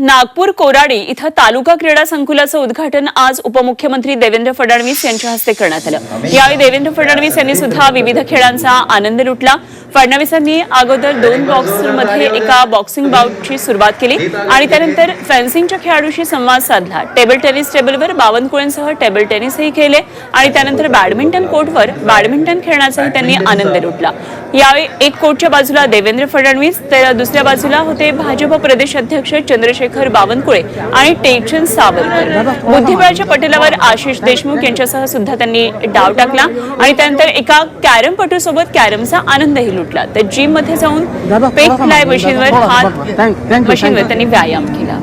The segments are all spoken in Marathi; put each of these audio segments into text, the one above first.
नागपूर कोराडी इथं तालुका क्रीडा संकुलाचं उद्घाटन आज उपमुख्यमंत्री देवेंद्र फडणवीस यांच्या हस्ते करण्यात आलं. यावेळी देवेंद्र फडणवीस यांनी सुद्धा विविध खेळांचा आनंद लुटला. फडणवीसांनी अगोदर दोन बॉक्समध्ये एका बॉक्सिंग बाउटची सुरुवात केली आणि त्यानंतर फेन्सिंगच्या खेळाडूशी संवाद साधला. टेबल टेनिस टेबलवर बावनकुळेंसह टेबल टेनिसही खेळले आणि त्यानंतर बॅडमिंटन कोर्टवर बॅडमिंटन खेळण्याचाही त्यांनी आनंद लुटला. यावेळी एक कोर्टच्या बाजूला देवेंद्र फडणवीस तर दुसऱ्या बाजूला होते भाजप प्रदेश अध्यक्ष चंद्रशेखर बावनकुळे आणि टेकचंद सावरकर. बुद्धिबळाच्या पटेलावर आशिष देशमुख यांच्यासह सुद्धा त्यांनी डाव टाकला आणि त्यानंतर एका कॅरमपटू सोबत कॅरमचा आनंदही लुटला. तर जिममध्ये जाऊन पेक फ्लाय मशीनवर हात मशीनवर त्यांनी व्यायाम केला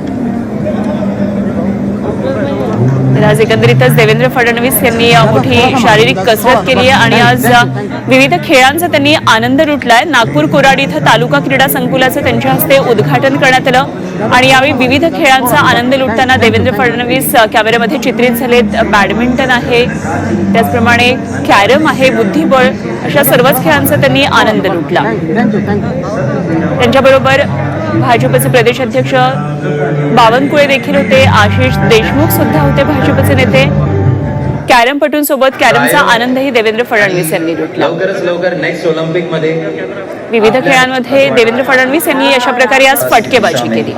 तर आज एकंदरीतच देवेंद्र फडणवीस यांनी मोठी शारीरिक कसरत केली आहे आणि आज विविध खेळांचा त्यांनी आनंद लुटलाय. नागपूर कोराडी इथं तालुका क्रीडा संकुलाचं त्यांच्या हस्ते उद्घाटन करण्यात आलं आणि यावेळी विविध खेळांचा आनंद लुटताना देवेंद्र फडणवीस कॅमेऱ्यामध्ये चित्रित झालेत. बॅडमिंटन आहे त्याचप्रमाणे कॅरम आहे बुद्धिबळ अशा सर्वच खेळांचा त्यांनी आनंद लुटला. त्यांच्याबरोबर भाजपचे प्रदेश अध्यक्ष बावनकुळे देखील होते आशिष देशमुख सुद्धा होते भाजपचे नेते. कॅरमपटूंसोबत कॅरमचा आनंदही देवेंद्र फडणवीस यांनी लुटला. लवकरच लवकर नेक्स्ट ऑलिम्पिकमध्ये विविध खेळांमध्ये देवेंद्र फडणवीस यांनी अशा प्रकारे आज फटकेबाजी केली.